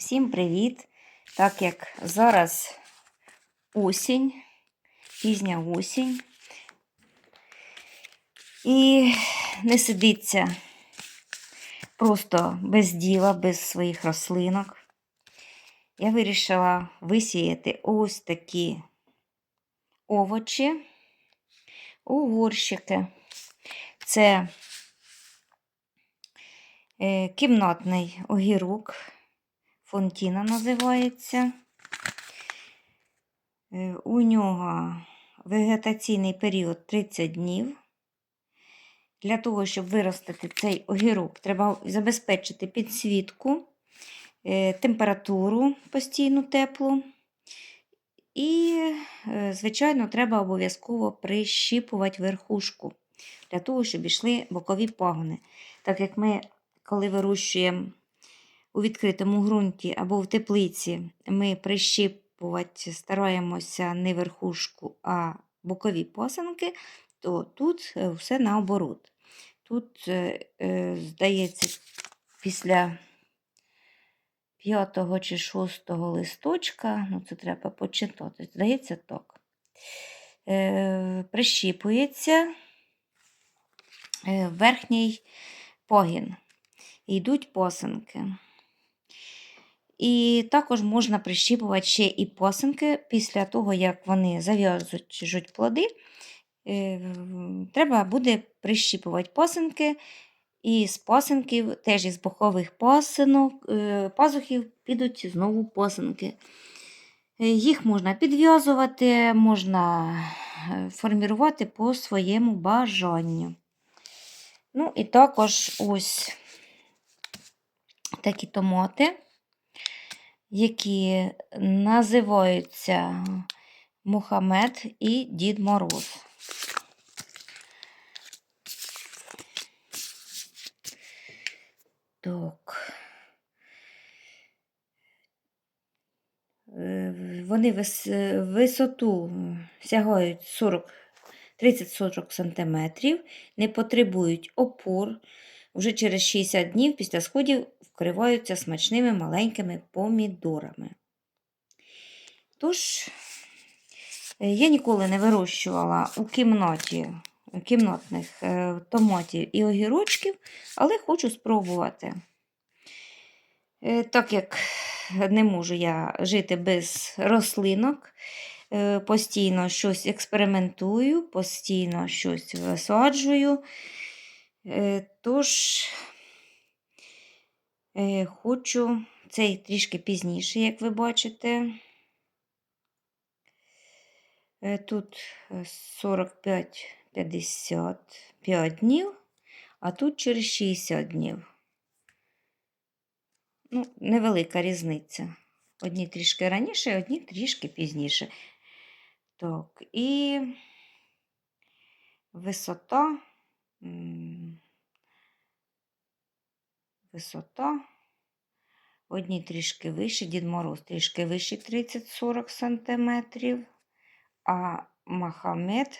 Всім привіт! Так як зараз осінь, пізня осінь, і не сидиться просто без діла, без своїх рослинок. Я вирішила висіяти ось такі овочі у горщики. Це е, кімнатний огірок. Фонтіна називається. Е, У нього вегетаційний період 30 днів. Для того, щоб виростити цей огірок, треба забезпечити підсвітку, е, температуру постійну теплу. І, е, звичайно, треба обов'язково прищіпувати верхушку, для того, щоб йшли бокові пагони. Так як ми, коли вирощуємо у відкритому ґрунті або в теплиці ми прищіпувати стараємося не верхушку, а бокові посанки, то тут е, все наоборот. Тут, е, е, здається, після 5 чи 6 листочка, ну це треба почитати, здається, так. Прищіпується верхній погін. І йдуть посанки. І також можна прищіпувати ще і посинки після того, як вони зав'язують плоди. Е, треба буде прищіпувати посинки. І з посинків, теж із бокових посинок, е, пазухів підуть знову посинки. Е, їх можна підв'язувати, можна формувати по своєму бажанню. Ну, і також ось такі томати які називаються Мухаммед і Дід Мороз. Так. Е, вони вис... висоту сягають 40 30-40 см, не потребують опор. Вже через 60 днів після сходів вкриваються смачними маленькими помідорами. Тож, е, я ніколи не вирощувала у кімнаті кімнатних е, томатів і огірочків, але хочу спробувати. Е, так як не можу я жити без рослинок, постійно щось експериментую, постійно щось висаджую. Тож, Е, хочу цей трішки пізніше, як ви бачите. Е, тут 45-55 е, днів, а тут через 60 днів. Ну, невелика різниця. Одні трішки раніше, одні трішки пізніше. Так, і висота висота. Одні трішки вище, Дід Мороз трішки вище 30-40 см, а Махамед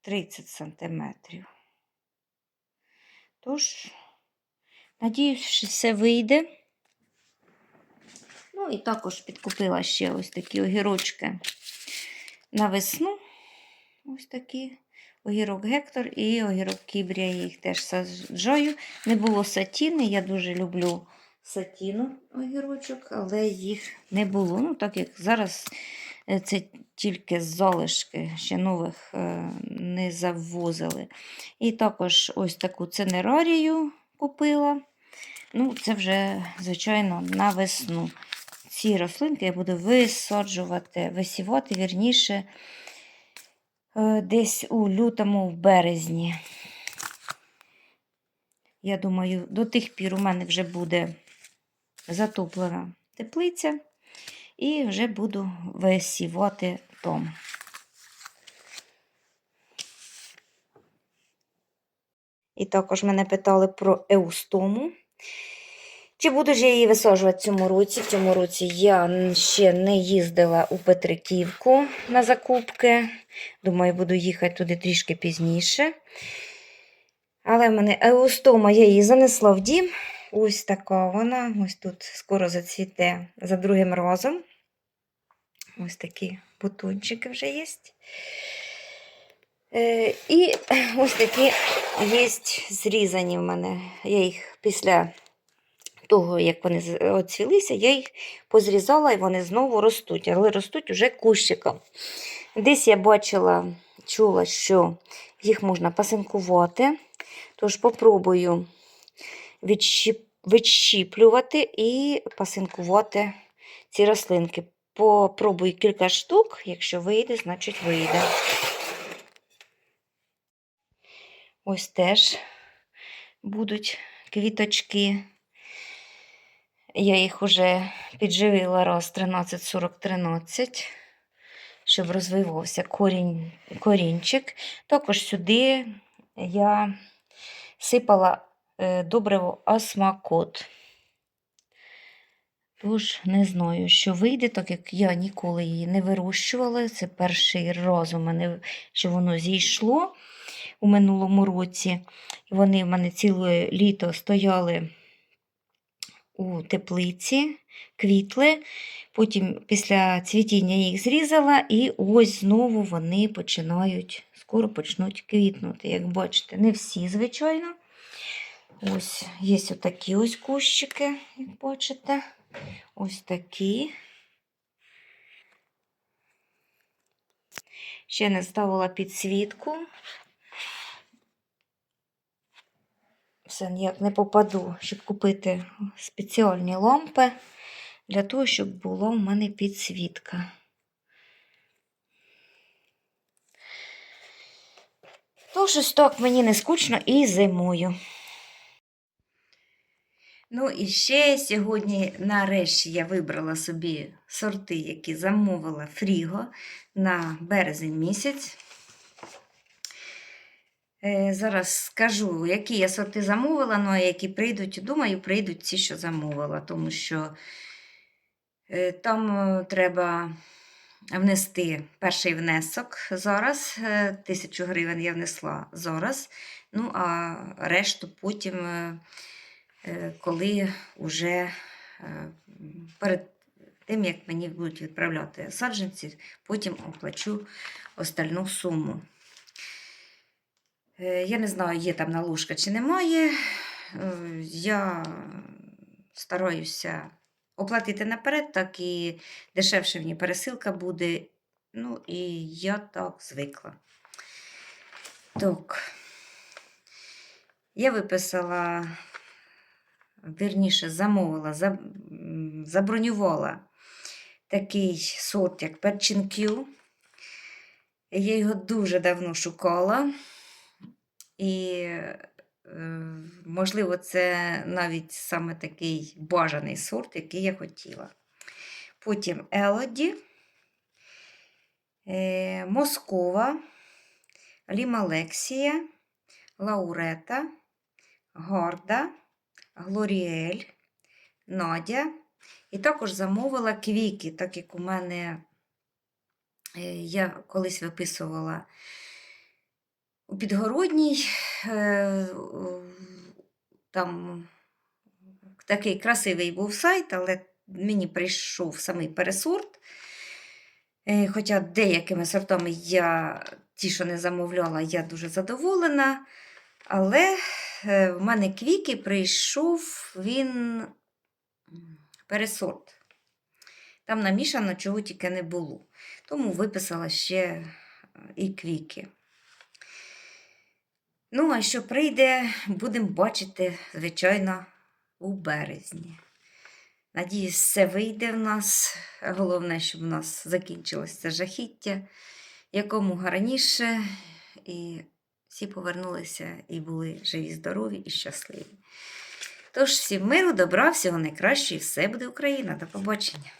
30 см. Тож, надіюсь, що все вийде. Ну, і також підкупила ще ось такі огірочки на весну. Ось такі огірок Гектор і огірок Кібрія. Я їх теж саджаю. Не було сатіни, я дуже люблю сатіну огірочок, але їх не було. Ну, Так як зараз е, це тільки залишки, ще нових е, не завозили. І також ось таку ценерарію купила. Ну, Це вже, звичайно, на весну. Ці рослинки я буду висаджувати, висівати, вірніше. Е, десь у лютому, в березні. Я думаю, до тих пір у мене вже буде затоплена теплиця, і вже буду висівати том. І також мене питали про еустому. Чи буду ж я її висаджувати в цьому році? В цьому році я ще не їздила у Петриківку на закупки. Думаю, буду їхати туди трішки пізніше. Але в мене еустома я її занесла в дім. Ось така вона. Ось тут скоро зацвіте за другим разом. Ось такі бутончики вже є. Е, і ось такі є зрізані в мене. Я їх після того, як вони оцвілися, я їх позрізала і вони знову ростуть, але ростуть уже кущиком. Десь я бачила, чула, що їх можна пасинкувати, тож попробую відщіп... відщіплювати і пасинкувати ці рослинки. Попробую кілька штук, якщо вийде, значить вийде. Ось теж будуть квіточки. Я їх уже підживила раз 13-40-13, щоб розвивався корінь, корінчик. Також сюди я сипала е, добриво осмакот. Тож не знаю, що вийде, так як я ніколи її не вирощувала. Це перший раз у мене, що воно зійшло у минулому році. Вони в мене ціле літо стояли у теплиці, квітли. Потім після цвітіння їх зрізала, і ось знову вони починають, скоро почнуть квітнути. Як бачите, не всі, звичайно. Ось є отакі ось кущики, як бачите. Ось такі. Ще не ставила підсвітку. Все ніяк не попаду, щоб купити спеціальні лампи для того, щоб була в мене підсвітка. Тож ось так мені не скучно і зимою. Ну і ще сьогодні, нарешті, я вибрала собі сорти, які замовила Фріго на березень місяць. Е, Зараз скажу, які я сорти замовила, ну а які прийдуть, думаю, прийдуть ці, що замовила, тому що е, там е, треба внести перший внесок зараз. Тисячу гривень я внесла зараз. Ну, а решту потім, коли вже перед тим, як мені будуть відправляти саджанці, потім оплачу остальну суму. Е, Я не знаю, є там наложка чи немає. Е, Я стараюся оплатити наперед, так і дешевше мені пересилка буде. Ну, і я так звикла. Так, я виписала, вірніше, замовила, забронювала такий сорт, як перчинкю. Я його дуже давно шукала. І, е, можливо, це навіть саме такий бажаний сорт, який я хотіла. Потім Елоді, е, Москова, Лімалексія, Лаурета, Горда, Глоріель, Надя. І також замовила квіки, так як у мене е, я колись виписувала у Підгородній, е, там такий красивий був сайт, але мені прийшов самий пересорт. Е, Хоча деякими сортами я ті, що не замовляла, я дуже задоволена. Але е, в мене квіки прийшов він пересорт. Там намішано чого тільки не було. Тому виписала ще і квіки. Ну, а що прийде, будемо бачити, звичайно, у березні. Надіюсь, все вийде в нас. Головне, щоб у нас закінчилось це жахіття якомога раніше, і всі повернулися і були живі, здорові і щасливі. Тож, всім миру, добра, всього найкращого, і все буде Україна. До побачення!